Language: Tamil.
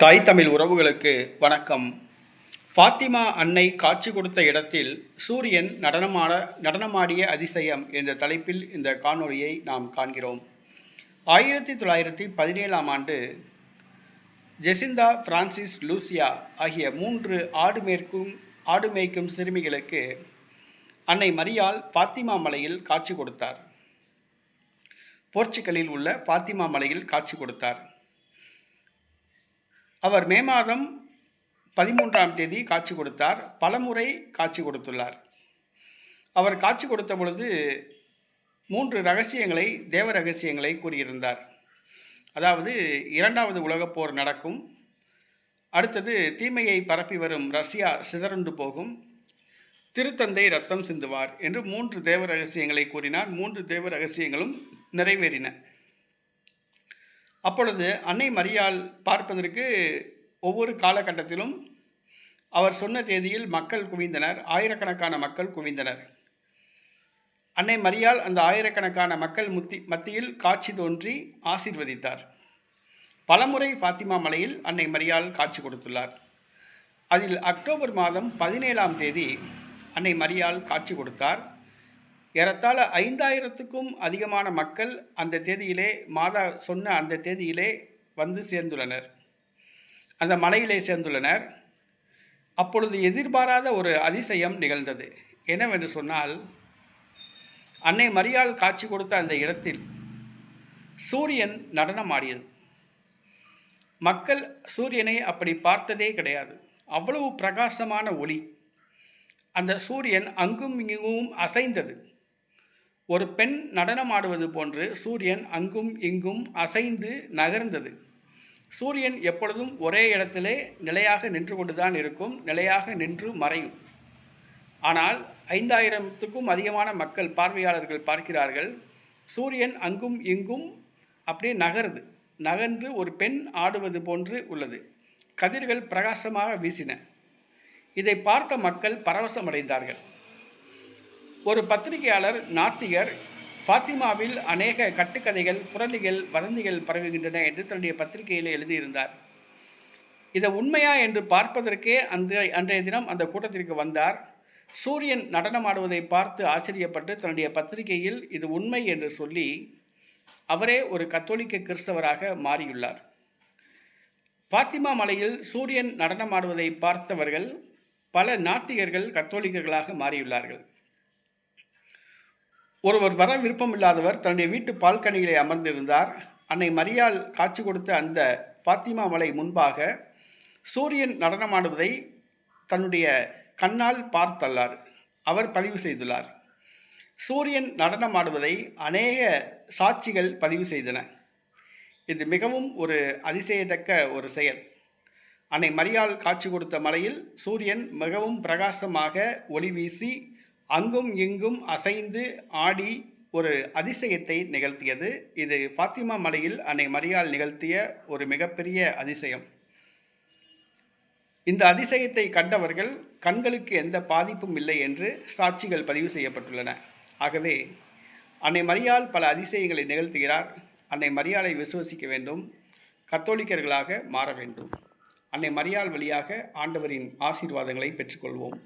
தாய் தமிழ் உறவுகளுக்கு வணக்கம். ஃபாத்திமா அன்னை காட்சி கொடுத்த இடத்தில் சூரியன் நடனமாட நடனமாடிய அதிசயம் என்ற தலைப்பில் இந்த காணொளியை நாம் காண்கிறோம். ஆயிரத்தி தொள்ளாயிரத்தி பதினேழாம் ஆண்டு ஜெசிந்தா பிரான்சிஸ் லூசியா ஆகிய மூன்று ஆடு மேற்கும் ஆடு மேய்க்கும் சிறுமிகளுக்கு அன்னை மரியால் பாத்திமா மலையில் காட்சி கொடுத்தார். போர்ச்சுகலில் உள்ள பாத்திமா மலையில் காட்சி கொடுத்தார். அவர் மே மாதம் பதிமூன்றாம் தேதி காட்சி கொடுத்தார். பலமுறை காட்சி கொடுத்துள்ளார். அவர் காட்சி கொடுத்த பொழுது மூன்று ரகசியங்களை தேவ ரகசியங்களை கூறியிருந்தார். அதாவது இரண்டாவது உலகப் போர் நடக்கும். அடுத்தது தீமையை பரப்பி வரும் ரஷ்யா சிதறுண்டு போகும். திருத்தந்தை ரத்தம் சிந்துவார் என்று மூன்று தேவ ரகசியங்களை கூறினார். மூன்று தேவ ரகசியங்களும் நிறைவேறின. அப்பொழுது அன்னை மரியாள் பார்ப்பதற்கு ஒவ்வொரு காலகட்டத்திலும் அவர் சொன்ன தேதியில் மக்கள் குவிந்தனர் ஆயிரக்கணக்கான மக்கள் குவிந்தனர். அன்னை மரியால் அந்த ஆயிரக்கணக்கான மக்கள் முத்தி மத்தியில் காட்சி தோன்றி ஆசீர்வதித்தார். பலமுறை ஃபாத்திமா மலையில் அன்னை மரியால் காட்சி கொடுத்துள்ளார். அதில் அக்டோபர் மாதம் பதினேழாம் தேதி அன்னை மரியால் காட்சி கொடுத்தார். ஏறத்தாழ ஐந்தாயிரத்துக்கும் அதிகமான மக்கள் அந்த தேதியிலே மாதா சொன்ன அந்த தேதியிலே வந்து சேர்ந்துள்ளனர். அந்த மலையிலே சேர்ந்துள்ளனர். அப்பொழுது எதிர்பாராத ஒரு அதிசயம் நிகழ்ந்தது. என்னவென்று சொன்னால் அன்னை மரியாள் காட்சி கொடுத்த அந்த இடத்தில் சூரியன் நடனம் ஆடியது. மக்கள் சூரியனை அப்படி பார்த்ததே கிடையாது. அவ்வளவு பிரகாசமான ஒளி. அந்த சூரியன் அங்கும் இங்கும் அசைந்தது. ஒரு பெண் நடனமாடுவது போன்று சூரியன் அங்கும் இங்கும் அசைந்து நகர்ந்தது. சூரியன் எப்பொழுதும் ஒரே இடத்திலே நிலையாக நின்று கொண்டுதான் இருக்கும் நிலையாக நின்று மறையும். ஆனால் ஐந்தாயிரத்துக்கும் அதிகமான மக்கள் பார்வையாளர்கள் பார்க்கிறார்கள் சூரியன் அங்கும் இங்கும் அப்படியே நகருது நகர்ந்து ஒரு பெண் ஆடுவது போன்று உள்ளது. கதிர்கள் பிரகாசமாக வீசின. இதை பார்த்த மக்கள் பரவசமடைந்தார்கள். ஒரு பத்திரிகையாளர் நாத்திகர் ஃபாத்திமாவில் அநேக கட்டுக்கதைகள் புரளிகள் வதந்திகள் பரவுகின்றன என்று தன்னுடைய பத்திரிகையில் எழுதியிருந்தார். இதை உண்மையா என்று பார்ப்பதற்கே அந்த அன்றைய தினம் அந்த கூட்டத்திற்கு வந்தார். சூரியன் நடனமாடுவதை பார்த்து ஆச்சரியப்பட்டு தன்னுடைய பத்திரிகையில் இது உண்மை என்று சொல்லி அவரே ஒரு கத்தோலிக்க கிறிஸ்தவராக மாறியுள்ளார். பாத்திமா மலையில் சூரியன் நடனமாடுவதை பார்த்தவர்கள் பல நாத்திகர்கள் கத்தோலிக்கர்களாக மாறியுள்ளார்கள். ஒருவர் வர விருப்பம் இல்லாதவர் தன்னுடைய வீட்டு பால்கனிகளை அமர்ந்திருந்தார். அன்னை மரியால் காட்சி கொடுத்த அந்த பாத்திமா மலை முன்பாக சூரியன் நடனமாடுவதை தன்னுடைய கண்ணால் பார்த்தல்லார் அவர் பதிவு செய்துள்ளார். சூரியன் நடனமாடுவதை அநேக சாட்சிகள் பதிவு செய்தன. இது மிகவும் ஒரு அதிசயத்தக்க ஒரு செயல். அன்னை மரியால் காட்சி கொடுத்த மலையில் சூரியன் மிகவும் பிரகாசமாக ஒளி வீசி அங்கும் இங்கும் அசைந்து ஆடி ஒரு அதிசயத்தை நிகழ்த்தியது. இது ஃபாத்திமா மலையில் அன்னை மரியால் நிகழ்த்திய ஒரு மிகப்பெரிய அதிசயம். இந்த அதிசயத்தை கண்டவர்கள் கண்களுக்கு எந்த பாதிப்பும் இல்லை என்று சாட்சிகள் பதிவு செய்யப்பட்டுள்ளன. ஆகவே அன்னை மரியால் பல அதிசயங்களை நிகழ்த்துகிறார். அன்னை மரியாலை விசுவசிக்க வேண்டும். கத்தோலிக்கர்களாக மாற வேண்டும். அன்னை மரியாள் வழியாக ஆண்டவரின் ஆசீர்வாதங்களை பெற்றுக்கொள்வோம்.